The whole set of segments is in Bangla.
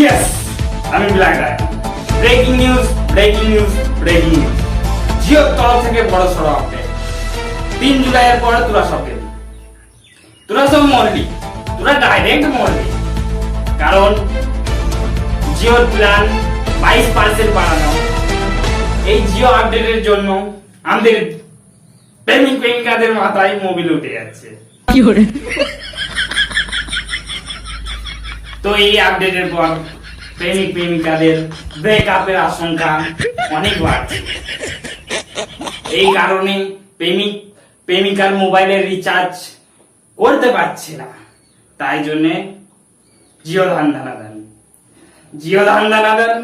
ইয়েস আমি ব্ল্যাক রায় breaking news breaking news breaking news জিওর তরফ থেকে বড় সড়ো আপডেট তিন জুলাইয়ের পরে তোরা সব গেলি তোরা সব মরলি। তোরা ডাইরেক্ট মরলি। কারণ জিওর প্ল্যান বাইশ পার্সেন্ট বাড়ানো। এই জিও আপডেটের জন্য আমাদের প্রেমিক প্রেমিকাদের মাথায় মোবিল উঠে যাচ্ছে। 有人，তো এই আপডেটের পর প্রেমিক প্রেমিকাদের ব্রেকআপের আশঙ্কা অনেক বাড়ছে এই কারণে প্রেমিক প্রেমিকার মোবাইলের রিচার্জ করতে পারছে না। তাই জন্যে জিও ধান দানাদান জিও ধান দানাদান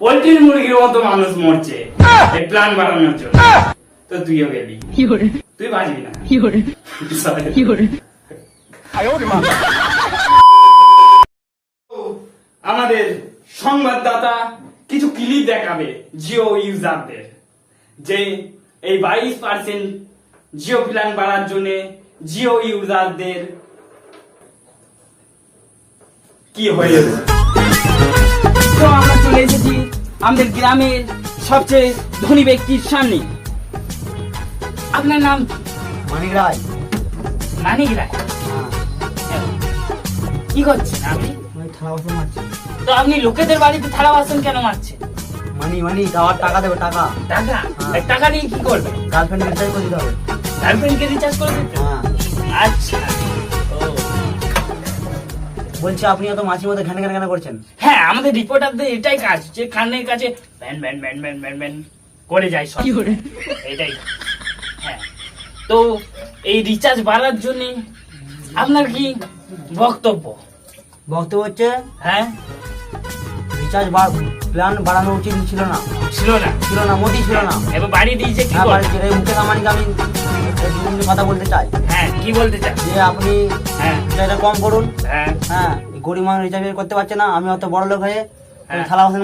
পোল্ট্রির মুরগির মতো মানুষ মরছে। এই প্ল্যান বাড়ানোর জন্য। তো তুইও গেলি，তুই বাঁচবি না। সংবাদদাতা কিছু ক্লিপ দেখাবে জিও ইউজারদের যে এই বাইশ পার্সেন্ট জিও প্ল্যান বাড়ার জন্য জিও ইউজারদের কি হয়েছে? তো আমরা চলে এসেছি আমাদের গ্রামের সবচেয়ে ধনী ব্যক্তির সামনে। আপনার নাম? মানিক রায়। মানিক রায়? কি করছেন আপনি? আমি থালা বাসন মারছি তো আপনি লোকেদের বাড়িতে থালা বাসন কেন মারছেন? মানি মানি যাওয়ার টাকা দেবে টাকা। টাকা? হ্যাঁ। এই টাকা দিয়ে কি করবেন গার্লফ্রেন্ড রিচার্জ করে দিতে হবে। গার্লফ্রেন্ডকে রিচার্জ করে দিতে হ্যাঁ। আচ্ছা। বলছি আপনি এত মাছির মধ্যে ঘ্যান ঘ্যান ঘ্যান করছেন। হ্যাঁ আমাদের রিপোর্টারদের এটাই কাজ যে কানের কাছে ban ban ban ban ban ban করে যায় সব। এটাই। হ্যাঁ। তো এই রিচার্জ বাড়ার জন্য আপনার কি বক্তব্য? বক্তব্য হচ্ছে হ্যাঁ? রিচার্জ প্ল্যান বাড়ানো উচিত ছিল না। ছিল না। ছিল না মোটেই ছিল না। এবার বাড়ি দিয়েছে কি হ্যাঁ মুকেশ আম্বানিকে আমি কথা বলতে চাই। হ্যাঁ কি বলতে চান যে আপনি হ্যাঁ। রিচার্জটা কম করুন। হ্যাঁ। হ্যাঁ গরিব মানুষ রিচার্জ করতে পারছে না। আমি অত বড় লোক হয়ে হ্যাঁ। থালা বাসন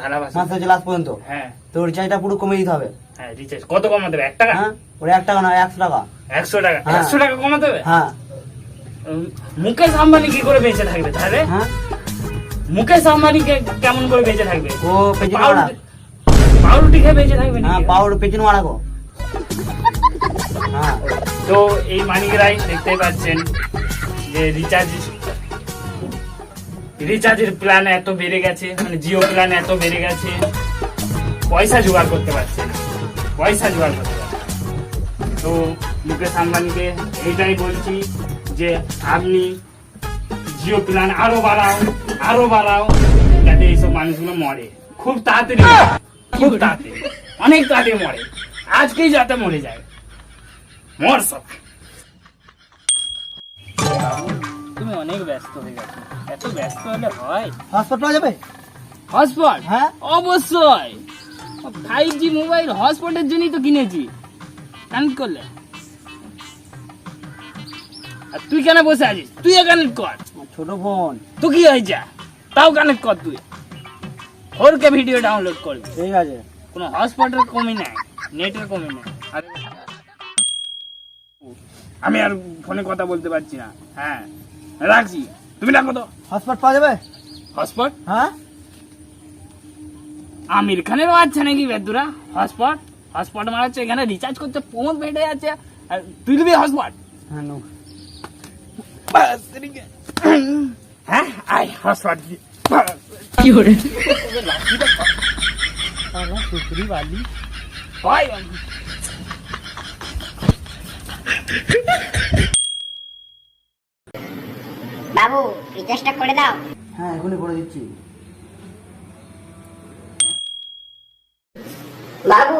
থালা বাসন। মারতে হচ্ছে লাস্ট পর্যন্ত। হ্যাঁ। তো রিচার্জটা পুরো কমিয়ে দিতে হবে। হ্যাঁ রিচার্জ কত কমাতে হবে? এক টাকা? হ্যাঁ ওরা এক টাকা না একশো টাকা। একশো টাকা? হ্যাঁ। একশো টাকা কমাতে হবে? হ্যাঁ। মুকেশ আম্বানি কি করে বেঁচে থাকবে তাহলে? হ্যাঁ। মুকেশ আম্বানি কেমন করে বেঁচে থাকবে? ও পেছনে মারা পাউরুটি- পাউরুটি খেয়ে বেঁচে থাকবে হ্যাঁ নাকি? পাউর পেছনে হ্যাঁ। তো এই মানিকরাই দেখতেই পাচ্ছেন যে রিচার্জ রিচার্জের প্ল্যান এত বেড়ে গেছে মানে জিও প্ল্যান এত বেড়ে গেছে। পয়সা জোগাড় করতে পারছে পয়সা জোগাড় করতে পারছে তো মুকেশ আম্বানিকে এইটাই বলছি যে আপনি জিও প্ল্যান আরও বাড়াও আরও বাড়াও যাতে এইসব মানুষগুলো মরে। খুব তাড়াতাড়ি খুব তাড়াতাড়ি। অনেক তাড়াতাড়ি মরে। আজকেই যাতে মরে যায়। মর সব। তুমি অনেক ব্যস্ত হয়ে গেছো। এত ব্যস্ত হলে হয়? হসপিটাল পাওয়া যাবে? হটস্পট হ্যাঁ। অবশ্যই। ফাইভ জি মোবাইল হটস্পটের জন্যই তো কিনেছি। কানেক্ট করলে। আর তুই কেন বসে আছিস? তুই কানেক্ট কর। ছোট ফোন তো কি হয়েছে? তাও কানেক্ট কর তুই। ওরকে ভিডিও ডাউনলোড করবি। ঠিক আছে। কোনো হটস্পটের কমি নাই নেটের কমি নাই। আর- আমি আর ফোনে কথা বলতে পারছি না। হ্যাঁ রাখছি। তুমি রাখো তো। হসপিটাল পাওয়া যাবে? হটস্পট হ্যাঁ? আমির খানেরও আছে নাকি বেদুরা? হটস্পট হটস্পট মারাচ্ছে এখানে রিচার্জ করতে প্রমোদ বেটে আছে। আর তুই দিবি হটস্পট হ্যাঁ হ্যাঁ বাবু রিচার্জটা করে দাও। হ্যাঁ এখনই করে দিচ্ছি। বাবু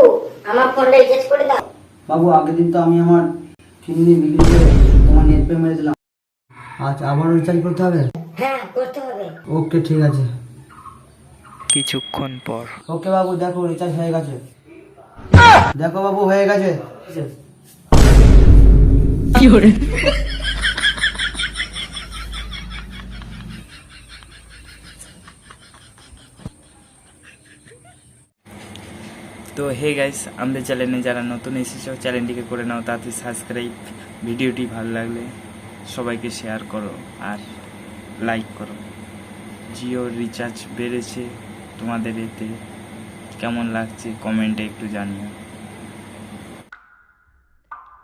আমার ফোনটা রিচার্জ করে দাও। বাবু আগের দিন তো আমি আমার বিক্রি করে তোমার নেট পে মেরে দিলাম আচ্ছা আবারও রিচার্জ করতে হবে? হ্যাঁ করতে হবে। ওকে ঠিক আছে। কিছুক্ষণ পর। ওকে বাবু দেখো রিচার্জ হয়ে গেছে। দেখো বাবু হয়ে গেছে। 有人，তো হে গাইস আমাদের চ্যানেলে যারা নতুন এসেছ চ্যানেলটিকে করে নাও তাতে সাবস্ক্রাইব ভিডিওটি ভালো লাগলে সবাইকে শেয়ার করো আর লাইক করো। জিওর রিচার্জ বেড়েছে তোমাদের এতে। কেমন লাগছে? কমেন্টে একটু জানিও।